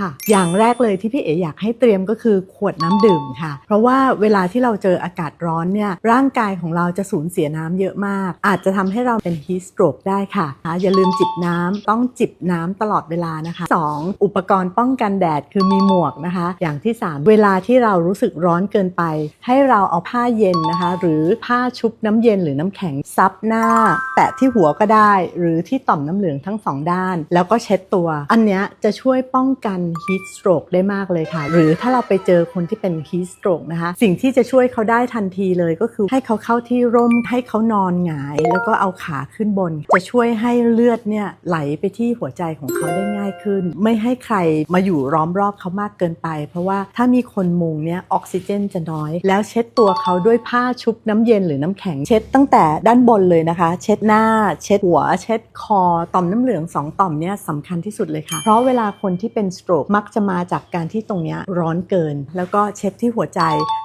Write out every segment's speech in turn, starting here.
ค่ะ อย่างแรกเลยที่พี่เอ๋อยากให้เตรียมก็คือขวดน้ำดื่มค่ะ เพราะว่าเวลาที่เราเจออากาศร้อนเนี่ยร่างกายของเราจะสูญเสียน้ำเยอะมาก อาจจะทำให้เราเป็น heat stroke ได้ค่ะ อย่าลืมจิบน้ำต้องจิบน้ำตลอดเวลานะคะ 2. อุปกรณ์ป้องกันแดดคือมีหมวกนะคะ อย่างที่ 3 เวลาที่เรารู้สึกร้อนเกินไป ให้เราเอาผ้าเย็นนะคะ หรือผ้าชุบน้ำเย็นหรือน้ำแข็งซับหน้าแปะที่หัวก็ได้ หรือที่ต่อมน้ำเหลืองทั้งสองด้าน แล้วก็เช็ดตัว อันเนี้ยจะช่วยป้องกัน heat stroke ได้มากเลยค่ะ หรือถ้าเราไปเจอคนที่เป็น heat stroke นะคะ สิ่งที่จะช่วยเขาได้ทันทีเลยก็คือให้เขาเข้าที่ร่มให้เขานอนหงาย แล้วก็เอาขาขึ้นบน จะช่วยให้เลือดเนี่ยไหลไปที่หัวใจของเขาได้ง่ายขึ้น ไม่ให้ใครมาอยู่ล้อมรอบเขามากเกินไป เพราะว่าถ้ามีคนมุงเนี่ยออกซิเจนจะน้อย แล้วเช็ดตัวเขาด้วยผ้าชุบน้ำเย็นหรือน้ำแข็งเช็ดตั้งแต่ด้านบนเลยนะคะ เช็ดหน้า เช็ดหัว เช็ดคอต่อมน้ำเหลืองสองต่อมเนี่ยสำคัญที่สุดเลยค่ะ เพราะเวลาคนที่เป็นสโตรกมักจะมาจากการที่ตรงเนี้ยร้อนเกิน แล้วก็เช็ดที่หัวใจ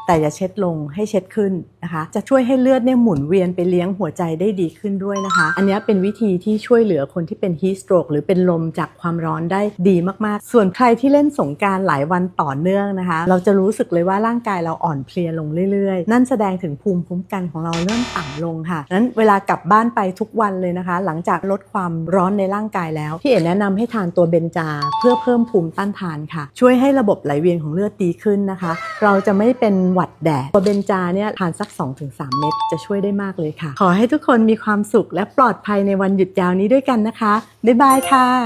แต่อย่าเช็ดลงให้เช็ดขึ้นนะคะ จะช่วยให้เลือดเนี่ยหมุนเวียนไปเลี้ยงหัวใจได้ดีขึ้นด้วยนะคะ อันนี้เป็นวิธีที่ช่วยเหลือคนที่เป็น heat stroke หรือเป็นลมจากความร้อนได้ดีมากๆ ส่วนใครที่เล่นสงการหลายวันต่อเนื่องนะคะ เราจะรู้สึกเลยว่าร่างกายเราอ่อนเพลียลงเรื่อยๆ นั่นแสดงถึงภูมิคุ้มกันของเราเริ่มต่ำลงค่ะนั้นเวลากลับบ้านไปทุกวันเลยนะคะ หลังจากลดความร้อนในร่างกายแล้วพี่เอ๋แนะนำให้ทานตัวเบนจาเพื่อเพิ่มภูมิต้านทานค่ะ ช่วยให้ระบบไหลเวียนของเลือดดีขึ้นนะคะ เราจะไม่เป็นหวัดแดดตัวเบนจาเนี่ยทานสัก 2-3 เม็ดจะช่วยได้มากเลยค่ะ ขอให้ทุกคนมีความสุขและปลอดภัยในวันหยุดยาวนี้ด้วยกันนะคะบ๊ายบายค่ะ